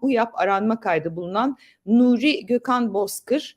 UYAP aranma kaydı bulunan Nuri Gökhan Bozkır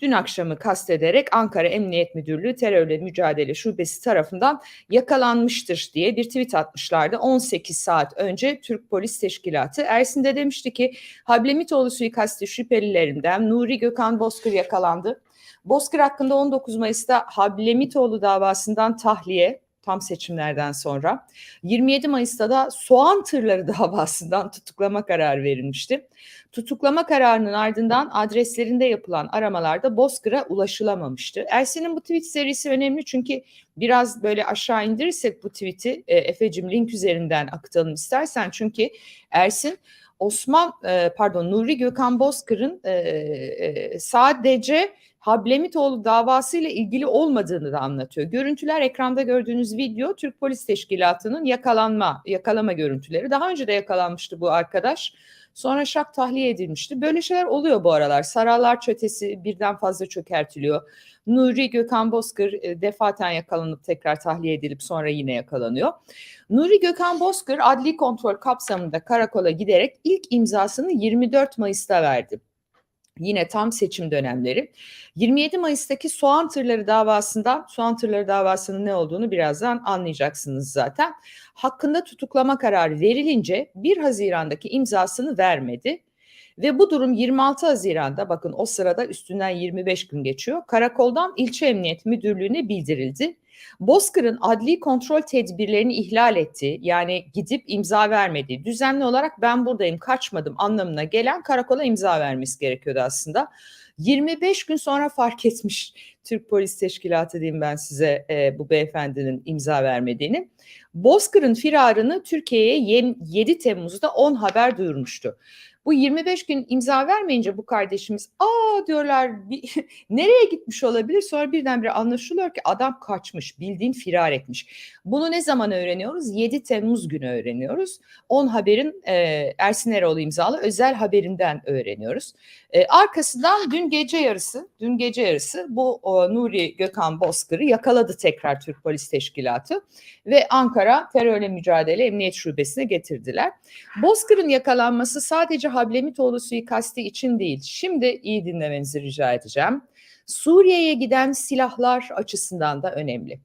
dün akşamı kastederek Ankara Emniyet Müdürlüğü Terörle Mücadele Şubesi tarafından yakalanmıştır diye bir tweet atmışlardı. 18 saat önce Türk Polis Teşkilatı Ersin de demişti ki Hablemitoğlu suikasti şüphelilerinden Nuri Gökhan Bozkır yakalandı. Bozkır hakkında 19 Mayıs'ta Hablemitoğlu davasından tahliye tam seçimlerden sonra 27 Mayıs'ta da soğan tırları davasından tutuklama kararı verilmişti. Tutuklama kararının ardından adreslerinde yapılan aramalarda Bozkır'a ulaşılamamıştı. Ersin'in bu tweet serisi önemli çünkü biraz böyle aşağı indirirsek bu tweet'i e, Efe'cim link üzerinden akıtalım istersen. Çünkü Ersin Osman e, pardon Nuri Gökhan Bozkır'ın e, e, sadece Hablemitoğlu davasıyla ilgili olmadığını da anlatıyor. Görüntüler ekranda gördüğünüz video Türk Polis Teşkilatı'nın yakalanma, yakalama görüntüleri. Daha önce de yakalanmıştı bu arkadaş. Sonra şak tahliye edilmişti. Böyle şeyler oluyor bu aralar. Saraylar çetesi birden fazla çökertiliyor. Nuri Gökhan Bozkır e, defaten yakalanıp tekrar tahliye edilip sonra yine yakalanıyor. Nuri Gökhan Bozkır adli kontrol kapsamında karakola giderek ilk imzasını 24 Mayıs'ta verdi yine tam seçim dönemleri. 27 Mayıs'taki soğan tırları davasında, soğan tırları davasının ne olduğunu birazdan anlayacaksınız zaten. Hakkında tutuklama kararı verilince 1 Haziran'daki imzasını vermedi. Ve bu durum 26 Haziran'da bakın o sırada üstünden 25 gün geçiyor. Karakoldan ilçe emniyet müdürlüğüne bildirildi. Bozkır'ın adli kontrol tedbirlerini ihlal etti. Yani gidip imza vermedi. Düzenli olarak ben buradayım kaçmadım anlamına gelen karakola imza vermesi gerekiyordu aslında. 25 gün sonra fark etmiş Türk Polis Teşkilatı diyeyim ben size e, bu beyefendinin imza vermediğini. Bozkır'ın firarını Türkiye'ye 7 Temmuz'da 10 haber duyurmuştu. Bu 25 gün imza vermeyince bu kardeşimiz aa diyorlar nereye gitmiş olabilir? Sonra birdenbire anlaşılıyor ki adam kaçmış, bildiğin firar etmiş. Bunu ne zaman öğreniyoruz? 7 Temmuz günü öğreniyoruz. 10 haberin e, Ersin Eroğlu imzalı özel haberinden öğreniyoruz. E, arkasından dün gece yarısı, dün gece yarısı bu o, Nuri Gökhan Bozkır'ı yakaladı tekrar Türk Polis Teşkilatı ve Ankara Terörle Mücadele Emniyet Şubesi'ne getirdiler. Bozkır'ın yakalanması sadece Hablemitoğlu suikasti için değil. Şimdi iyi dinlemenizi rica edeceğim. Suriye'ye giden silahlar açısından da önemli.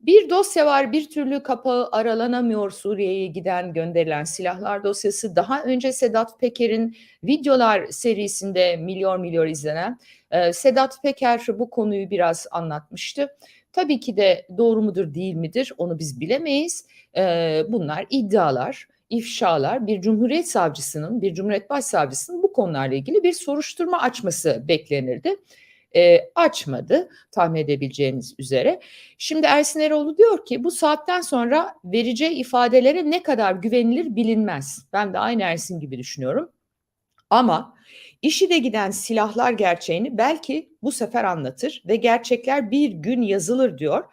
Bir dosya var bir türlü kapağı aralanamıyor Suriye'ye giden gönderilen silahlar dosyası. Daha önce Sedat Peker'in videolar serisinde milyon milyon izlenen e, Sedat Peker bu konuyu biraz anlatmıştı. Tabii ki de doğru mudur değil midir onu biz bilemeyiz. E, bunlar iddialar ifşalar bir Cumhuriyet Savcısının, bir Cumhuriyet Başsavcısının bu konularla ilgili bir soruşturma açması beklenirdi. E, açmadı tahmin edebileceğiniz üzere. Şimdi Ersin Eroğlu diyor ki bu saatten sonra vereceği ifadelere ne kadar güvenilir bilinmez. Ben de aynı Ersin gibi düşünüyorum. Ama işi de giden silahlar gerçeğini belki bu sefer anlatır ve gerçekler bir gün yazılır diyor.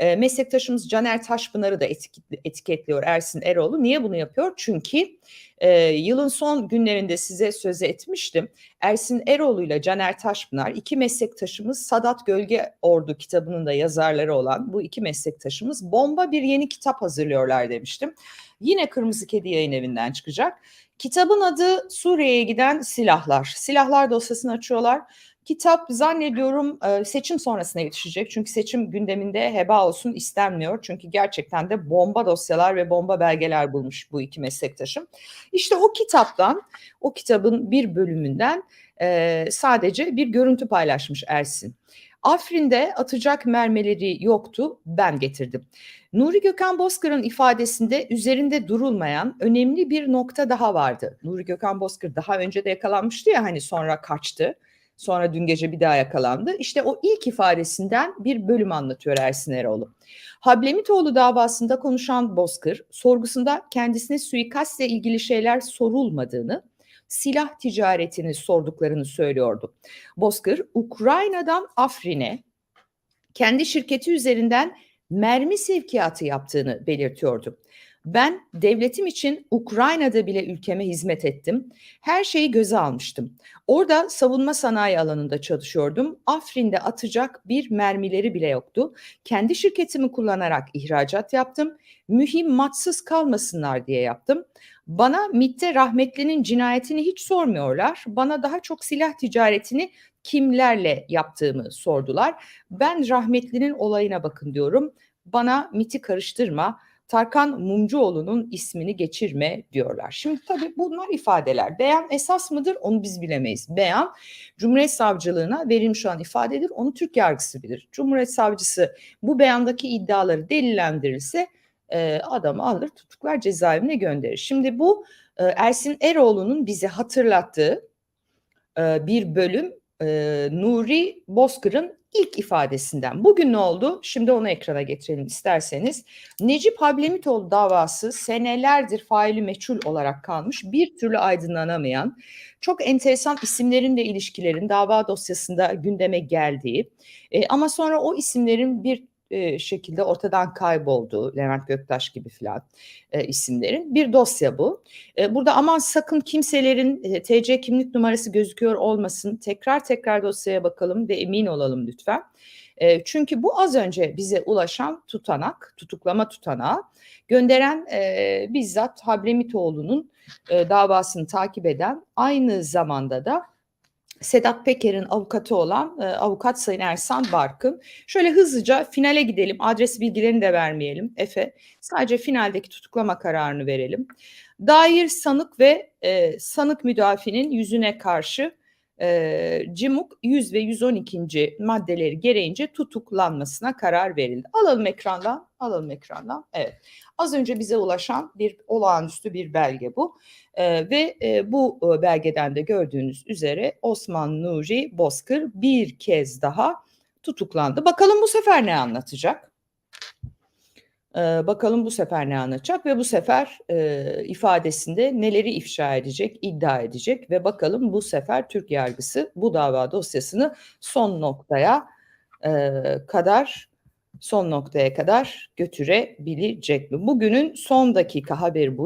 E, meslektaşımız Caner Taşpınar'ı da etiketliyor Ersin Eroğlu. Niye bunu yapıyor? Çünkü e, yılın son günlerinde size söz etmiştim. Ersin Eroğlu ile Caner Taşpınar iki meslektaşımız Sadat Gölge Ordu kitabının da yazarları olan bu iki meslektaşımız bomba bir yeni kitap hazırlıyorlar demiştim. Yine Kırmızı Kedi yayın evinden çıkacak. Kitabın adı Suriye'ye giden silahlar. Silahlar dosyasını açıyorlar Kitap zannediyorum seçim sonrasına yetişecek. Çünkü seçim gündeminde heba olsun istenmiyor. Çünkü gerçekten de bomba dosyalar ve bomba belgeler bulmuş bu iki meslektaşım. İşte o kitaptan, o kitabın bir bölümünden sadece bir görüntü paylaşmış Ersin. Afrin'de atacak mermileri yoktu, ben getirdim. Nuri Gökhan Bozkır'ın ifadesinde üzerinde durulmayan önemli bir nokta daha vardı. Nuri Gökhan Bozkır daha önce de yakalanmıştı ya hani sonra kaçtı. Sonra dün gece bir daha yakalandı. İşte o ilk ifadesinden bir bölüm anlatıyor Ersin Eroğlu. Hablemitoğlu davasında konuşan Bozkır, sorgusunda kendisine suikastle ilgili şeyler sorulmadığını, silah ticaretini sorduklarını söylüyordu. Bozkır, Ukrayna'dan Afrin'e kendi şirketi üzerinden mermi sevkiyatı yaptığını belirtiyordu. Ben devletim için Ukrayna'da bile ülkeme hizmet ettim. Her şeyi göze almıştım. Orada savunma sanayi alanında çalışıyordum. Afrin'de atacak bir mermileri bile yoktu. Kendi şirketimi kullanarak ihracat yaptım. Mühimmatsız kalmasınlar diye yaptım. Bana MİT'te rahmetlinin cinayetini hiç sormuyorlar. Bana daha çok silah ticaretini kimlerle yaptığımı sordular. Ben rahmetlinin olayına bakın diyorum. Bana MİT'i karıştırma. Tarkan Mumcuoğlu'nun ismini geçirme diyorlar. Şimdi tabii bunlar ifadeler. Beyan esas mıdır onu biz bilemeyiz. Beyan Cumhuriyet Savcılığına verilmiş olan ifadedir. Onu Türk yargısı bilir. Cumhuriyet Savcısı bu beyandaki iddiaları delillendirirse e, adamı alır tutuklar cezaevine gönderir. Şimdi bu e, Ersin Eroğlu'nun bize hatırlattığı e, bir bölüm e, Nuri Bozkır'ın ilk ifadesinden. Bugün ne oldu? Şimdi onu ekrana getirelim isterseniz. Necip Hablemitoğlu davası senelerdir faili meçhul olarak kalmış, bir türlü aydınlanamayan, çok enteresan isimlerin ve ilişkilerin dava dosyasında gündeme geldiği e, ama sonra o isimlerin bir şekilde ortadan kaybolduğu, Levent Göktaş gibi filan e, isimlerin bir dosya bu. E, burada aman sakın kimselerin e, TC kimlik numarası gözüküyor olmasın. Tekrar tekrar dosyaya bakalım ve emin olalım lütfen. E, çünkü bu az önce bize ulaşan tutanak, tutuklama tutanağı gönderen e, bizzat Hablemitoğlu'nun e, davasını takip eden aynı zamanda da Sedat Peker'in avukatı olan e, avukat Sayın Ersan Barkın. Şöyle hızlıca finale gidelim. Adres bilgilerini de vermeyelim Efe. Sadece finaldeki tutuklama kararını verelim. Dair sanık ve e, sanık müdafinin yüzüne karşı e, CİMUK 100 ve 112. maddeleri gereğince tutuklanmasına karar verildi. Alalım ekrandan, alalım ekrandan. Evet, az önce bize ulaşan bir olağanüstü bir belge bu. E, ve e, bu belgeden de gördüğünüz üzere Osman Nuri Bozkır bir kez daha tutuklandı. Bakalım bu sefer ne anlatacak? Ee, bakalım bu sefer ne anlatacak ve bu sefer e, ifadesinde neleri ifşa edecek, iddia edecek ve bakalım bu sefer Türk yargısı bu dava dosyasını son noktaya e, kadar son noktaya kadar götürebilecek mi? Bugünün son dakika haberi bu.